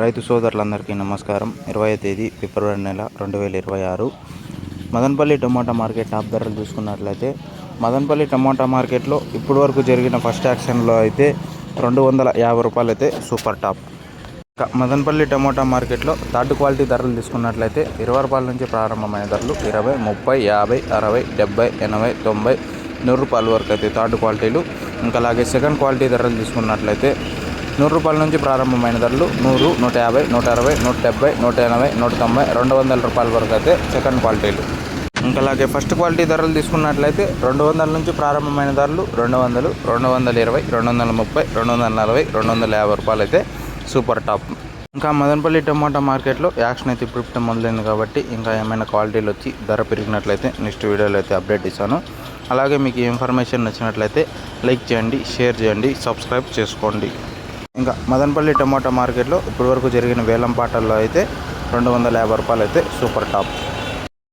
రైతు సోదరులందరికీ నమస్కారం. ఇరవై తేదీ ఫిబ్రవరి నెల రెండు వేల ఇరవై ఆరు. మదనపల్లి టమోటా మార్కెట్ టాప్ ధరలు చూసుకున్నట్లయితే మదనపల్లి టమోటా మార్కెట్లో ఇప్పటి వరకు జరిగిన ఫస్ట్ యాక్షన్లో అయితే రెండు వందల యాభై రూపాయలు అయితే సూపర్ టాప్. మదనపల్లి టమోటా మార్కెట్లో థర్డ్ క్వాలిటీ ధరలు తీసుకున్నట్లయితే ఇరవై రూపాయల నుంచి ప్రారంభమైన ధరలు ఇరవై ముప్పై యాభై అరవై డెబ్బై ఎనభై తొంభై నూరు రూపాయల వరకు అయితే థర్డ్ క్వాలిటీలు. ఇంకా అలాగే సెకండ్ క్వాలిటీ ధరలు తీసుకున్నట్లయితే నూరు రూపాయల నుంచి ప్రారంభమైన ధరలు నూరు నూట యాభై నూట అరవై నూట డెబ్బై నూట ఎనభై నూట తొంభై రెండు వందల రూపాయల వరకు అయితే సెకండ్ క్వాలిటీలు ఇంకా అలాగే ఫస్ట్ క్వాలిటీ ధరలు తీసుకున్నట్లయితే రెండు వందల నుంచి ప్రారంభమైన ధరలు రెండు వందలు రెండు వందల ఇరవై రెండు వందల ముప్పై రెండు వందల నలభై రెండు వందల యాభై రూపాయలు అయితే సూపర్ టాప్ ఇంకా మదనపల్లి టమాటా మార్కెట్లో యాక్షన్ అయితే ఇప్పుడు మొదలైంది కాబట్టి ఇంకా ఏమైనా క్వాలిటీలు వచ్చి ధర పెరిగినట్లయితే నెక్స్ట్ వీడియోలో అయితే అప్డేట్ ఇస్తాను. అలాగే మీకు ఇన్ఫర్మేషన్ నచ్చినట్లయితే లైక్ చేయండి షేర్ చేయండి సబ్స్క్రైబ్ చేసుకోండి. ఇంకా మదనపల్లి టమాటా మార్కెట్లో ఇప్పటివరకు జరిగిన వేలం పాటల్లో అయితే రెండు వందల యాభై రూపాయలు అయితే సూపర్ టాప్.